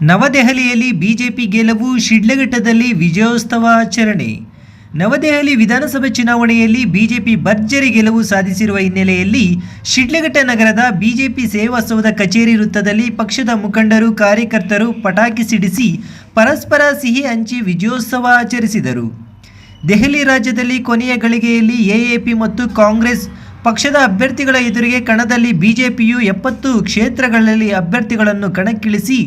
ನವದೆಹಲಿಯಲ್ಲಿ ಬಿಜೆಪಿ ಗೆಲುವು ಶಿಡ್ಲಘಟ್ಟದಲ್ಲಿ ವಿಜಯೋತ್ಸವ ಆಚರಣೆ. ನವದೆಹಲಿ ವಿಧಾನಸಭೆ ಚುನಾವಣೆಯಲ್ಲಿ ಬಿಜೆಪಿ ಭರ್ಜರಿ ಗೆಲುವು ಸಾಧಿಸಿರುವ ಹಿನ್ನೆಲೆಯಲ್ಲಿ ಶಿಡ್ಲಘಟ್ಟ ನಗರದ ಬಿಜೆಪಿ ಸೇವಾಸೌಧ ಕಚೇರಿ ವೃತ್ತದಲ್ಲಿ ಪಕ್ಷದ ಮುಖಂಡರು ಕಾರ್ಯಕರ್ತರು ಪಟಾಕಿ ಸಿಡಿಸಿ ಪರಸ್ಪರ ಸಿಹಿ ಹಂಚಿ ವಿಜಯೋತ್ಸವ ಆಚರಿಸಿದರು. ದೆಹಲಿ ರಾಜ್ಯದಲ್ಲಿ ಕೊನೆಯ ಗಳಿಗೆಯಲ್ಲಿ ಎಎಪಿ ಮತ್ತು ಕಾಂಗ್ರೆಸ್ ಪಕ್ಷದ ಅಭ್ಯರ್ಥಿಗಳ ಎದುರಿಗೆ ಕಣದಲ್ಲಿ ಬಿಜೆಪಿಯು ಎಪ್ಪತ್ತು ಕ್ಷೇತ್ರಗಳಲ್ಲಿ ಅಭ್ಯರ್ಥಿಗಳನ್ನು ಕಣಕ್ಕಿಳಿಸಿ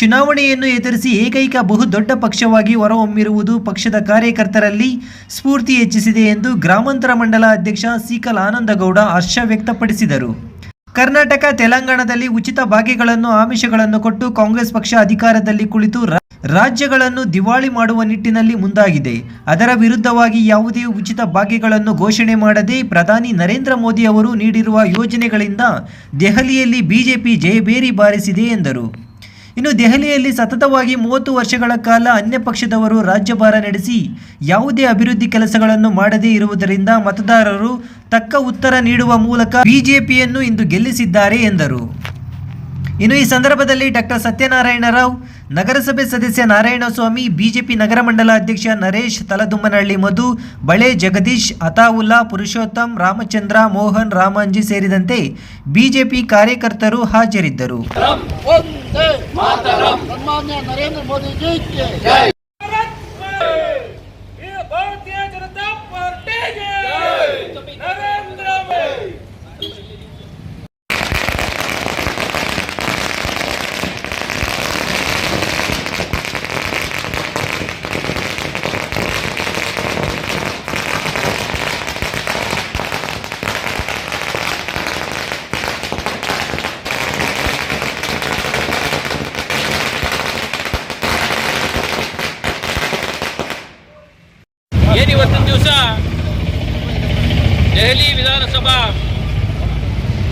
ಚುನಾವಣೆಯನ್ನು ಎದುರಿಸಿ ಏಕೈಕ ಬಹುದೊಡ್ಡ ಪಕ್ಷವಾಗಿ ಹೊರಹೊಮ್ಮಿರುವುದು ಪಕ್ಷದ ಕಾರ್ಯಕರ್ತರಲ್ಲಿ ಸ್ಫೂರ್ತಿ ಹೆಚ್ಚಿಸಿದೆ ಎಂದು ಗ್ರಾಮಾಂತರ ಮಂಡಲ ಅಧ್ಯಕ್ಷ ಸೀಕಲ್ ಆನಂದಗೌಡ ಹರ್ಷ ವ್ಯಕ್ತಪಡಿಸಿದರು. ಕರ್ನಾಟಕ ತೆಲಂಗಾಣದಲ್ಲಿ ಉಚಿತ ಭಾಗ್ಯಗಳನ್ನು ಆಮಿಷಗಳನ್ನು ಕೊಟ್ಟು ಕಾಂಗ್ರೆಸ್ ಪಕ್ಷ ಅಧಿಕಾರದಲ್ಲಿ ಕುಳಿತು ರಾಜ್ಯಗಳನ್ನು ದಿವಾಳಿ ಮಾಡುವ ನಿಟ್ಟಿನಲ್ಲಿ ಮುಂದಾಗಿದೆ. ಅದರ ವಿರುದ್ಧವಾಗಿ ಯಾವುದೇ ಉಚಿತ ಭಾಗ್ಯಗಳನ್ನು ಘೋಷಣೆ ಮಾಡದೆ ಪ್ರಧಾನಿ ನರೇಂದ್ರ ಮೋದಿ ಅವರು ನೀಡಿರುವ ಯೋಜನೆಗಳಿಂದ ದೆಹಲಿಯಲ್ಲಿ ಬಿಜೆಪಿ ಜಯಬೇರಿ ಬಾರಿಸಿದೆ ಎಂದರು. ಇನ್ನು ದೆಹಲಿಯಲ್ಲಿ ಸತತವಾಗಿ ಮೂವತ್ತು ವರ್ಷಗಳ ಕಾಲ ಅನ್ಯ ಪಕ್ಷದವರು ರಾಜ್ಯಭಾರ ನಡೆಸಿ ಯಾವುದೇ ಅಭಿವೃದ್ಧಿ ಕೆಲಸಗಳನ್ನು ಮಾಡದೇ ಇರುವುದರಿಂದ ಮತದಾರರು ತಕ್ಕ ಉತ್ತರ ನೀಡುವ ಮೂಲಕ ಬಿಜೆಪಿಯನ್ನು ಇಂದು ಗೆಲ್ಲಿಸಿದ್ದಾರೆ ಎಂದರು. ಇನ್ನು ಈ ಸಂದರ್ಭದಲ್ಲಿ ಡಾಕ್ಟರ್ ಸತ್ಯನಾರಾಯಣ ರಾವ್ ನಗರಸಭೆ ಸದಸ್ಯ ನಾರಾಯಣಸ್ವಾಮಿ, ಬಿಜೆಪಿ ನಗರ ಮಂಡಲ ಅಧ್ಯಕ್ಷ ನರೇಶ್, ತಲದುಮ್ಮನಹಳ್ಳಿ ಮಧು, ಬಳೆ ಜಗದೀಶ್, ಅತಾವುಲ್ಲಾ, ಪುರುಷೋತ್ತಮ್, ರಾಮಚಂದ್ರ, ಮೋಹನ್, ರಾಮಾಂಜಿ ಸೇರಿದಂತೆ ಬಿಜೆಪಿ ಕಾರ್ಯಕರ್ತರು ಹಾಜರಿದ್ದರು.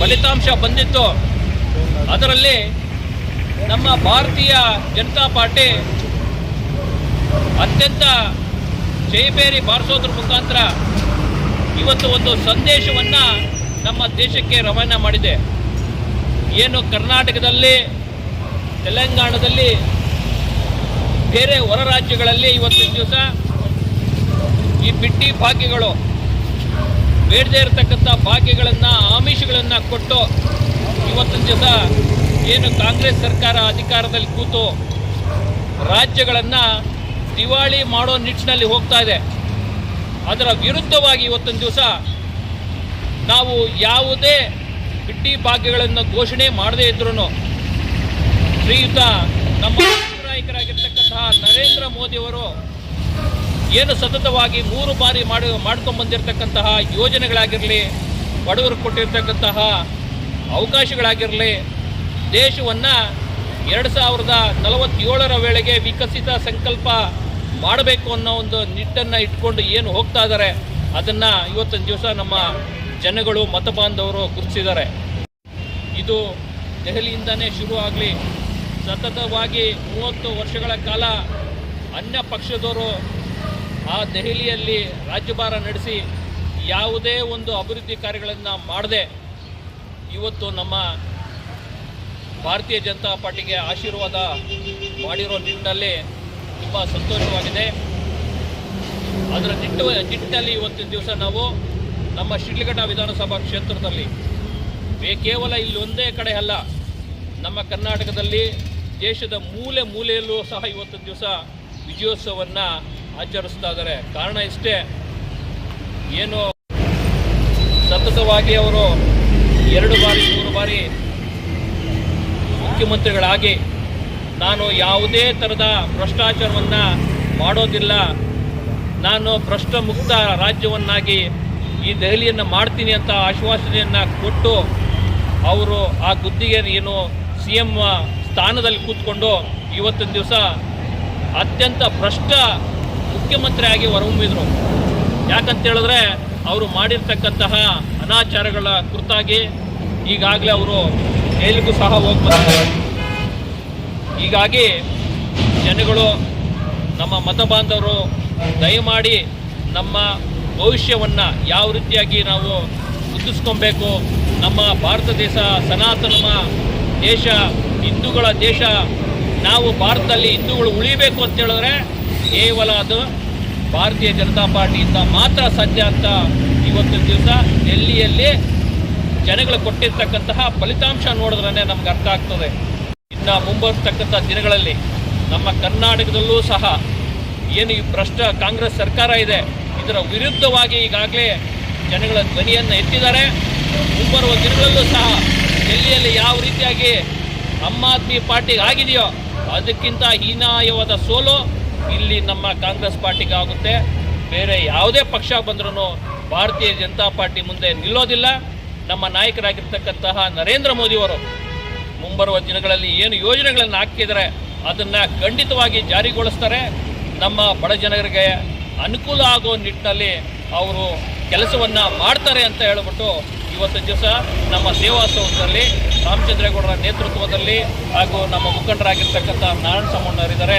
ಫಲಿತಾಂಶ ಬಂದಿತ್ತು. ಅದರಲ್ಲಿ ನಮ್ಮ ಭಾರತೀಯ ಜನತಾ ಪಾರ್ಟಿ ಅತ್ಯಂತ ಜೈಬೇರಿ ಬಾರಿಸೋದ್ರ ಮುಖಾಂತರ ಇವತ್ತು ಒಂದು ಸಂದೇಶವನ್ನು ನಮ್ಮ ದೇಶಕ್ಕೆ ರವಾನೆ ಮಾಡಿದೆ. ಏನು ಕರ್ನಾಟಕದಲ್ಲಿ, ತೆಲಂಗಾಣದಲ್ಲಿ, ಬೇರೆ ಹೊರ ರಾಜ್ಯಗಳಲ್ಲಿ ಇವತ್ತಿನ ದಿವಸ ಈ ಬಿಟ್ಟಿ ಭಾಗ್ಯಗಳು ಬೇಡದೇ ಇರತಕ್ಕಂಥ ಭಾಗ್ಯಗಳನ್ನು, ಆಮಿಷಗಳನ್ನು ಕೊಟ್ಟು ಇವತ್ತಿನ ದಿವಸ ಏನು ಕಾಂಗ್ರೆಸ್ ಸರ್ಕಾರ ಅಧಿಕಾರದಲ್ಲಿ ಕೂತು ರಾಜ್ಯಗಳನ್ನು ದಿವಾಳಿ ಮಾಡೋ ನಿಟ್ಟಿನಲ್ಲಿ ಹೋಗ್ತಾ ಇದೆ. ಅದರ ವಿರುದ್ಧವಾಗಿ ಇವತ್ತಿನ ದಿವಸ ನಾವು ಯಾವುದೇ ಬಿಟ್ಟಿ ಭಾಗ್ಯಗಳನ್ನು ಘೋಷಣೆ ಮಾಡದೇ ಇದ್ರೂ ಶ್ರೀಯುತ ನಮ್ಮ ನಾಯಕರಾಗಿರ್ತಕ್ಕಂತಹ ನರೇಂದ್ರ ಮೋದಿಯವರು ಏನು ಸತತವಾಗಿ ಮೂರು ಬಾರಿ ಮಾಡಿ ಮಾಡ್ಕೊಂಡು ಬಂದಿರತಕ್ಕಂತಹ ಯೋಜನೆಗಳಾಗಿರಲಿ, ಬಡವರು ಕೊಟ್ಟಿರ್ತಕ್ಕಂತಹ ಅವಕಾಶಗಳಾಗಿರಲಿ, ದೇಶವನ್ನು ಎರಡು ಸಾವಿರದ ನಲವತ್ತೇಳರ ವೇಳೆಗೆ ವಿಕಸಿತ ಸಂಕಲ್ಪ ಮಾಡಬೇಕು ಅನ್ನೋ ಒಂದು ನಿಟ್ಟನ್ನು ಇಟ್ಕೊಂಡು ಏನು ಹೋಗ್ತಾ ಇದ್ದಾರೆ, ಅದನ್ನು ಇವತ್ತಿನ ದಿವಸ ನಮ್ಮ ಜನಗಳು ಮತ ಬಾಂಧವರು ಗುರುತಿಸಿದ್ದಾರೆ. ಇದು ದೆಹಲಿಯಿಂದನೇ ಶುರು ಆಗಲಿ. ಸತತವಾಗಿ ಮೂವತ್ತು ವರ್ಷಗಳ ಕಾಲ ಅನ್ಯ ಪಕ್ಷದವರು ಆ ದೆಹಲಿಯಲ್ಲಿ ರಾಜ್ಯಭಾರ ನಡೆಸಿ ಯಾವುದೇ ಒಂದು ಅಭಿವೃದ್ಧಿ ಕಾರ್ಯಗಳನ್ನು ಮಾಡದೆ ಇವತ್ತು ನಮ್ಮ ಭಾರತೀಯ ಜನತಾ ಪಾರ್ಟಿಗೆ ಆಶೀರ್ವಾದ ಮಾಡಿರೋ ನಿಟ್ಟಿನಲ್ಲಿ ತುಂಬ ಸಂತೋಷವಾಗಿದೆ. ಅದರ ನಿಟ್ಟು, ನಿಟ್ಟಿನಲ್ಲಿ ಇವತ್ತಿನ ದಿವಸ ನಾವು ನಮ್ಮ ಶಿಡ್ಲಘಟ್ಟ ವಿಧಾನಸಭಾ ಕ್ಷೇತ್ರದಲ್ಲಿ ಕೇವಲ ಇಲ್ಲಿ ಒಂದೇ ಕಡೆ ಅಲ್ಲ, ನಮ್ಮ ಕರ್ನಾಟಕದಲ್ಲಿ ದೇಶದ ಮೂಲೆ ಮೂಲೆಯಲ್ಲೂ ಸಹ ಇವತ್ತಿನ ದಿವಸ ವಿಜಯೋತ್ಸವವನ್ನು ಆಚರಿಸ್ತಾ ಇದ್ದಾರೆ ಕಾರಣ ಇಷ್ಟೇ. ಏನು ಸತತವಾಗಿ ಅವರು ಎರಡು ಬಾರಿ, ಮೂರು ಬಾರಿ ಮುಖ್ಯಮಂತ್ರಿಗಳಾಗಿ ನಾನು ಯಾವುದೇ ಥರದ ಭ್ರಷ್ಟಾಚಾರವನ್ನು ಮಾಡೋದಿಲ್ಲ. ನಾನು ಭ್ರಷ್ಟ ಮುಕ್ತ ರಾಜ್ಯವನ್ನಾಗಿ ಈ ದೆಹಲಿಯನ್ನು ಮಾಡ್ತೀನಿ ಅಂತ ಆಶ್ವಾಸನೆಯನ್ನು ಕೊಟ್ಟು ಅವರು ಆ ಗುದ್ದಿಗೆ ಏನು ಸಿ ಎಂ ಸ್ಥಾನದಲ್ಲಿ ಕೂತ್ಕೊಂಡು ಇವತ್ತಿನ ದಿವಸ ಅತ್ಯಂತ ಭ್ರಷ್ಟ ಮುಖ್ಯಮಂತ್ರಿಯಾಗಿ ಹೊರಹೊಮ್ಮಿದ್ರು. ಯಾಕಂತ ಹೇಳಿದ್ರೆ ಅವರು ಮಾಡಿರ್ತಕ್ಕಂತಹ ಅನಾಚಾರಗಳ ಕುರಿತಾಗಿ ಈಗಾಗಲೇ ಅವರು ಜೈಲಿಗೂ ಸಹ ಹೋಗಿ ಬಂದಿದ್ದಾರೆ ಹೀಗಾಗಿ ಜನಗಳು, ನಮ್ಮ ಮತ ಬಾಂಧವರು, ದಯಮಾಡಿ ನಮ್ಮ ಭವಿಷ್ಯವನ್ನು ಯಾವ ರೀತಿಯಾಗಿ ನಾವು ಗುರುತಿಸ್ಕೊಬೇಕು? ನಮ್ಮ ಭಾರತ ದೇಶ ಸನಾತನ ದೇಶ, ಹಿಂದೂಗಳ ದೇಶ, ನಾವು ಭಾರತದಲ್ಲಿ ಹಿಂದೂಗಳು ಉಳಿಬೇಕು ಅಂತ ಹೇಳಿದ್ರೆ ಕೇವಲ ಅದು ಭಾರತೀಯ ಜನತಾ ಪಾರ್ಟಿಯಿಂದ ಮಾತ್ರ ಸಾಧ್ಯ ಅಂತ ಇವತ್ತಿನ ದಿವಸ ಡೆಲ್ಲಿಯಲ್ಲಿ ಜನಗಳು ಕೊಟ್ಟಿರ್ತಕ್ಕಂತಹ ಫಲಿತಾಂಶ ನೋಡಿದ್ರೆ ನಮ್ಗೆ ಅರ್ಥ ಆಗ್ತದೆ. ಇನ್ನು ಮುಂಬರ್ತಕ್ಕಂಥ ದಿನಗಳಲ್ಲಿ ನಮ್ಮ ಕರ್ನಾಟಕದಲ್ಲೂ ಸಹ ಏನು ಈ ಭ್ರಷ್ಟ ಕಾಂಗ್ರೆಸ್ ಸರ್ಕಾರ ಇದೆ, ಇದರ ವಿರುದ್ಧವಾಗಿ ಈಗಾಗಲೇ ಜನಗಳ ಧ್ವನಿಯನ್ನು ಎತ್ತಿದ್ದಾರೆ. ಮುಂಬರುವ ದಿನಗಳಲ್ಲೂ ಸಹ ಡೆಲ್ಲಿಯಲ್ಲಿ ಯಾವ ರೀತಿಯಾಗಿ ಆಮ್ ಆದ್ಮಿ ಪಾರ್ಟಿಗೆ ಆಗಿದೆಯೋ ಅದಕ್ಕಿಂತ ಹೀನಾಯವಾದ ಸೋಲು ಇಲ್ಲಿ ನಮ್ಮ ಕಾಂಗ್ರೆಸ್ ಪಾರ್ಟಿಗೆ ಆಗುತ್ತೆ. ಬೇರೆ ಯಾವುದೇ ಪಕ್ಷ ಬಂದ್ರೂ ಭಾರತೀಯ ಜನತಾ ಪಾರ್ಟಿ ಮುಂದೆ ನಿಲ್ಲೋದಿಲ್ಲ. ನಮ್ಮ ನಾಯಕರಾಗಿರ್ತಕ್ಕಂತಹ ನರೇಂದ್ರ ಮೋದಿಯವರು ಮುಂಬರುವ ದಿನಗಳಲ್ಲಿ ಏನು ಯೋಜನೆಗಳನ್ನು ಹಾಕಿದರೆ ಅದನ್ನು ಖಂಡಿತವಾಗಿ ಜಾರಿಗೊಳಿಸ್ತಾರೆ. ನಮ್ಮ ಬಡ ಜನರಿಗೆ ಅನುಕೂಲ ಆಗೋ ನಿಟ್ಟಿನಲ್ಲಿ ಅವರು ಕೆಲಸವನ್ನು ಮಾಡ್ತಾರೆ ಅಂತ ಹೇಳ್ಬಿಟ್ಟು ಇವತ್ತು ದಿವಸ ನಮ್ಮ ಸೇವಾ ಸೌಧದಲ್ಲಿ ರಾಮಚಂದ್ರೇಗೌಡರ ನೇತೃತ್ವದಲ್ಲಿ ಹಾಗೂ ನಮ್ಮ ಮುಖಂಡರಾಗಿರ್ತಕ್ಕಂಥ ನಾರಾಯಣ ಸಮ್ಮಣ್ಣವರಿದ್ದಾರೆ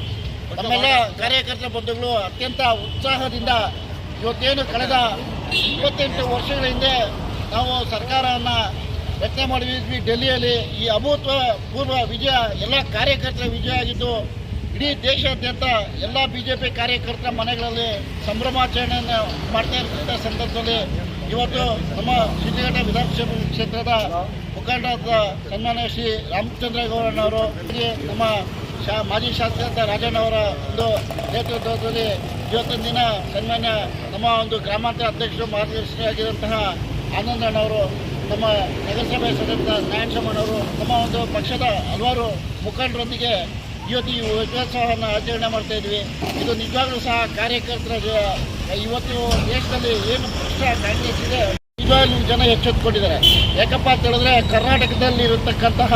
ನಮ್ಮೆಲ್ಲ ಕಾರ್ಯಕರ್ತರ ಬಂಧುಗಳು ಅತ್ಯಂತ ಉತ್ಸಾಹದಿಂದ ಇವತ್ತೇನು ಕಳೆದ ಇಪ್ಪತ್ತೆಂಟು ವರ್ಷಗಳ ಹಿಂದೆ ನಾವು ಸರ್ಕಾರವನ್ನು ರಚನೆ ಮಾಡಿದ್ವಿ. ಡೆಲ್ಲಿಯಲ್ಲಿ ಈ ಅಭೂತ ಪೂರ್ವ ವಿಜಯ, ಎಲ್ಲ ಕಾರ್ಯಕರ್ತರ ವಿಜಯ ಆಗಿದ್ದು, ಇಡೀ ದೇಶಾದ್ಯಂತ ಎಲ್ಲ ಬಿ ಜೆ ಪಿ ಕಾರ್ಯಕರ್ತರ ಮನೆಗಳಲ್ಲಿ ಸಂಭ್ರಮಾಚರಣೆಯನ್ನು ಮಾಡ್ತಾ ಇರ್ತಕ್ಕಂಥ ಸಂದರ್ಭದಲ್ಲಿ ಇವತ್ತು ನಮ್ಮ ಶಿಡ್ಲಘಟ್ಟ ವಿಧಾನಸಭೆ ಕ್ಷೇತ್ರದ ಮುಖಂಡರಾದ ಸನ್ಮಾನ್ಯ ಶ್ರೀ ರಾಮಚಂದ್ರಗೌಡನವರು ಹಾಗೆ ನಮ್ಮ ಶಾ, ಮಾಜಿ ಶಾಸಕ ರಾಜಣ್ಣವರ ಒಂದು ನೇತೃತ್ವದಲ್ಲಿ ಇವತ್ತಿನ ದಿನ ಸನ್ಮಾನ್ಯ ನಮ್ಮ ಒಂದು ಗ್ರಾಮಾಂತರ ಅಧ್ಯಕ್ಷರು ಮಾರ್ಗದರ್ಶಿಯಾಗಿರುವಂತಹ ಆನಂದಣ್ಣವರು, ನಮ್ಮ ನಗರಸಭೆ ಸದಸ್ಯ ನಾರಾಯಣಸ್ವಾಮಣ್ಣವರು ನಮ್ಮ ಒಂದು ಪಕ್ಷದ ಹಲವಾರು ಮುಖಂಡರೊಂದಿಗೆ ಇವತ್ತು ಈ ವಿಜಯೋತ್ಸವವನ್ನು ಆಚರಣೆ ಮಾಡ್ತಾ ಇದ್ವಿ. ಇದು ನಿಜವಾಗ್ಲೂ ಸಹ ಕಾರ್ಯಕರ್ತರ ಇವತ್ತು ದೇಶದಲ್ಲಿ ಏನು ಪಕ್ಷ ಕಾಂಗ್ರೆಸ್ ಇದೆ, ನಿಜವಾಗ್ಲೂ ಜನ ಎಚ್ಚೆತ್ತುಕೊಂಡಿದ್ದಾರೆ ಯಾಕಪ್ಪ ಅಂತ ಹೇಳಿದ್ರೆ ಕರ್ನಾಟಕದಲ್ಲಿ ಇರತಕ್ಕಂತಹ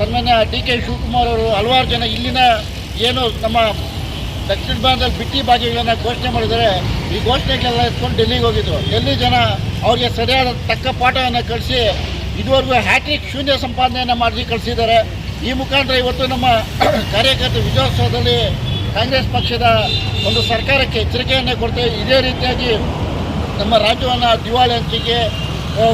ಸನ್ಮಾನ್ಯ ಡಿ ಕೆ ಶಿವಕುಮಾರ್ ಅವರು ಹಲವಾರು ಜನ ಇಲ್ಲಿನ ಏನು ನಮ್ಮ ದಕ್ಷಿಣ ಭಾರತದಲ್ಲಿ ಬಿಟ್ಟಿ ಭಾಗ್ಯಗಳನ್ನು ಘೋಷಣೆ ಮಾಡಿದರೆ ಈ ಘೋಷಣೆಗಳೆಲ್ಲ ಎತ್ಕೊಂಡು ಡೆಲ್ಲಿಗೆ ಹೋಗಿದ್ರು. ಡೆಲ್ಲಿ ಜನ ಅವರಿಗೆ ಸರಿಯಾದ ತಕ್ಕ ಪಾಠವನ್ನು ಕಳಿಸಿ, ಇದುವರೆಗೂ ಹ್ಯಾಟ್ರಿಕ್ ಶೂನ್ಯ ಸಂಪಾದನೆಯನ್ನು ಮಾಡಿ ಕಳಿಸಿದ್ದಾರೆ. ಈ ಮುಖಾಂತರ ಇವತ್ತು ನಮ್ಮ ಕಾರ್ಯಕರ್ತ ವಿಜಯೋತ್ಸವದಲ್ಲಿ ಕಾಂಗ್ರೆಸ್ ಪಕ್ಷದ ಒಂದು ಸರ್ಕಾರಕ್ಕೆ ಎಚ್ಚರಿಕೆಯನ್ನೇ ಕೊಡ್ತೇವೆ ಇದೇ ರೀತಿಯಾಗಿ ನಮ್ಮ ರಾಜ್ಯವನ್ನು ದಿವಾಳಿ ಹಂಚಿಕೆ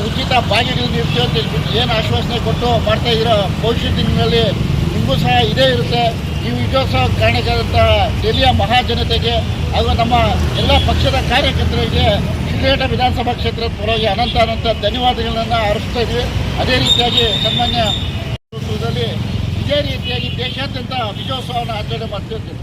ಉಚಿತ ಬಾಗಿಲು ನೀಡ್ತೀವಿ ಅಂತ ಹೇಳ್ಬಿಟ್ಟು ಏನು ಆಶ್ವಾಸನೆ ಕೊಟ್ಟು ಮಾಡ್ತಾ ಇದ್ದೀರೋ ಭವಿಷ್ಯ ದಿನಗಳಲ್ಲಿ ನಿಮಗೂ ಸಹ ಇದೇ ಇರುತ್ತೆ. ಈ ವಿಜಯೋತ್ಸವ ಕಾರಣಕ್ಕಾದಂಥ ಡೆಲ್ಲಿಯ ಮಹಾಜನತೆಗೆ ಹಾಗೂ ನಮ್ಮ ಎಲ್ಲ ಪಕ್ಷದ ಕಾರ್ಯಕರ್ತರಿಗೆ ಶಿಡ್ಲಘಟ್ಟ ವಿಧಾನಸಭಾ ಕ್ಷೇತ್ರದ ಪರವಾಗಿ ಅನಂತ ಅನಂತ ಧನ್ಯವಾದಗಳನ್ನು ಅರ್ಪಿಸ್ತಾ ಇದ್ವಿ. ಅದೇ ರೀತಿಯಾಗಿ ಸನ್ಮಾನ್ಯ ನೇತೃತ್ವದಲ್ಲಿ ಇದೇ ರೀತಿಯಾಗಿ ದೇಶಾದ್ಯಂತ ವಿಜಯೋತ್ಸವವನ್ನು ಆಚರಣೆ ಮಾಡ್ತಿರ್ತೀವಿ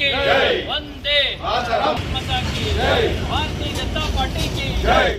की वंदे माता की भारतीय जनता पार्टी की